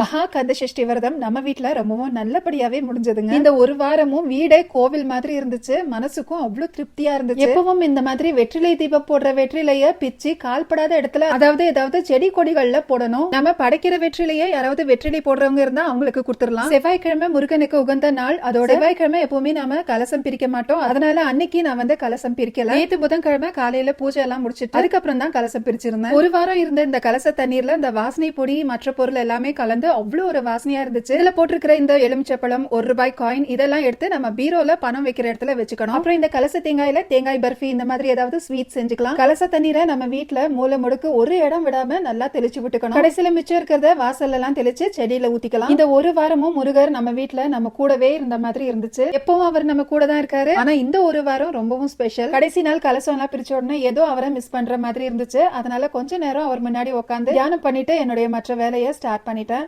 மகா கந்தசஷ்டி விரதம் நம்ம வீட்ல ரொம்பவும் நல்லபடியாவே முடிஞ்சதுங்க. இந்த ஒரு வாரமும் வீடே கோவில் மாதிரி இருந்துச்சு. மனசுக்கும் அவ்வளவு திருப்தியா இருந்துச்சு. எப்பவும் இந்த மாதிரி வெற்றிலை தீபம் போடுற வெற்றிலைய பிச்சு கால்படாத இடத்துல அதாவது ஏதாவது செடி கொடிகள்ல போடணும். நம்ம படைக்கிற வெற்றிலைய யாராவது வெற்றிலை போடுறவங்க இருந்தா அவங்களுக்கு கொடுத்துடலாம். செவ்வாய்க்கிழமை முருகனுக்கு உகந்த நாள். அதோட செவ்வாய்க்கிழமை எப்பவுமே நாம கலசம் பிரிக்க மாட்டோம். அதனால அன்னைக்கு நான் வந்து கலசம் பிரிக்கல. நேத்து புதன்கிழமை காலையில பூஜை எல்லாம் முடிச்சிட்டு அதுக்கப்புறம் தான் கலசம் பிரிச்சிருந்தேன். ஒரு வாரம் இருந்த இந்த கலச தண்ணீர்ல இந்த வாசனை பொடி மற்ற பொருள் எல்லாமே கலந்து வந்து அவ்வளோ ஒரு வாசனையா இருந்துச்சு. இதுல போட்டிருக்கிற இந்த எலுமிச்சப்பழம் ஒரு ரூபாய் காயின் இதெல்லாம் எடுத்து நம்ம பீரோல பணம் வைக்கிற இடத்துல வச்சுக்கணும். அப்புறம் இந்த கலச தேங்காயில தேங்காய் பர்ஃபி இந்த மாதிரி ஏதாவது ஸ்வீட் செஞ்சுக்கலாம். கலச தண்ணீரை நம்ம வீட்டில் மூல முடுக்கு ஒரு இடம் விடாம நல்லா தெளிச்சு விட்டுக்கணும். கடைசியில மிச்சம் இருக்கிறத வாசல்ல எல்லாம் தெளிச்சு செடியில ஊத்திக்கலாம். இந்த ஒரு வாரமும் முருகர் நம்ம வீட்டில் நம்ம கூடவே இருந்த மாதிரி இருந்துச்சு. எப்பவும் அவர் நம்ம கூட தான் இருக்காரு. ஆனா இந்த ஒரு வாரம் ரொம்பவும் ஸ்பெஷல் கடைசி நாள் கலசம் எல்லாம் பிரிச்ச உடனே ஏதோ அவரை மிஸ் பண்ற மாதிரி இருந்துச்சு. அதனால கொஞ்ச நேரம் அவர் முன்னாடி உட்காந்து தியானம் பண்ணிட்டு என்னுடைய மற்ற வேலையை ஸ்டார்ட் பண்ணிட்டேன்.